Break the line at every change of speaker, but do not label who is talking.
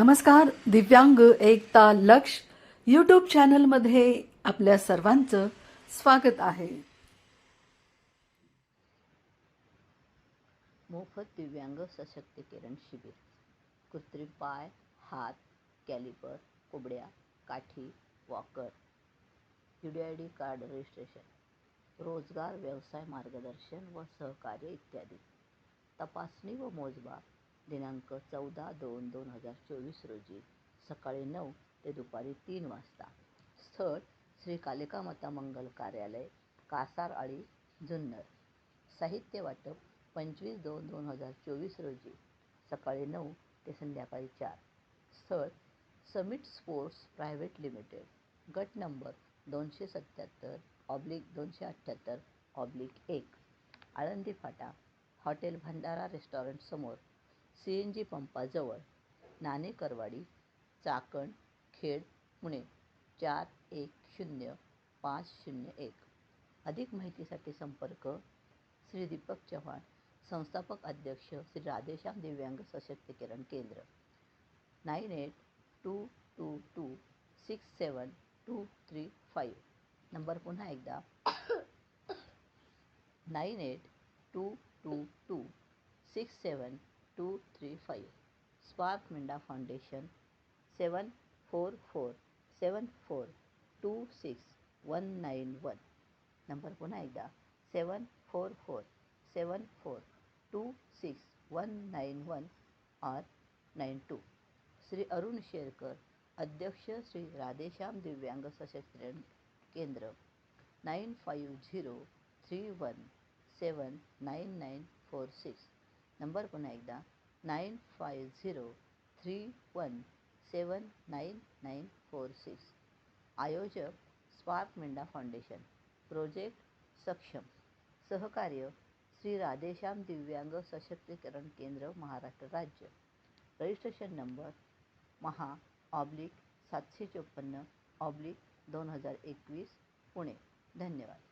नमस्कार दिव्यांग एकता लक्ष यूट्यूब चॅनलमध्ये आपल्या सर्वांचं स्वागत आहे.
मोफत दिव्यांग सशक्तीकरण शिबिर. कृत्रिम पाय हात कॅलिपर कुबड्या काठी walker U D I D card registration रोजगार व्यवसाय मार्गदर्शन व सहकार्य इत्यादी. तपासणी व मोजमाप. दिनांक चौदा दोन दोन हजार चोवीस रोजी सकाळी नऊ ते दुपारी तीन वाजता स्थळ श्री कालिका माता मंगल कार्यालय कासारआळी जुन्नर. साहित्य वाटप पंचवीस दोन दोन हजार चोवीस रोजी सकाळी नऊ ते संध्याकाळी चार. स्थळ समिट स्पोर्ट्स प्रायव्हेट लिमिटेड. गट नंबर दोनशे सत्याहत्तर ऑब्लिक दोनशे अठ्ठ्याहत्तर ऑब्लिक एक. आळंदी फाटा हॉटेल भंडारा रेस्टॉरंटसमोर सी एन जी पंपाजवळ नाणेकरवाडी चाकण खेड पुणे चार एक शून्य पाच शून्य एक. अधिक माहितीसाठी संपर्क श्री दीपक चव्हाण संस्थापक अध्यक्ष श्री राधेश्याम दिव्यांग सशक्तीकरण केंद्र. Nine eight two two two six seven two three five. Number पुन्हा एकदा. Nine eight two two two six seven two three five Spark Minda foundation seven four four seven four two six one nine one number पुन्हा एकदा seven four four seven four two six one nine one R nine two Shri Arun Sherkar अध्यक्ष श्री राधेश्याम दिव्यांग सशस्त्रण केंद्र nine five zero three one seven nine nine four six number पुन्हा एकदा. Nine five zero three one seven nine nine four six. आयोजक Spark Minda foundation. Project Saksham. सहकार्य श्री राधेश्याम दिव्यांग सशक्तीकरण केंद्र महाराष्ट्र राज्य. रजिस्ट्रेशन नंबर महा ऑब्लिक सातशे चोपन्न ऑब्लिक दोन हजार एकवीस पुणे. धन्यवाद.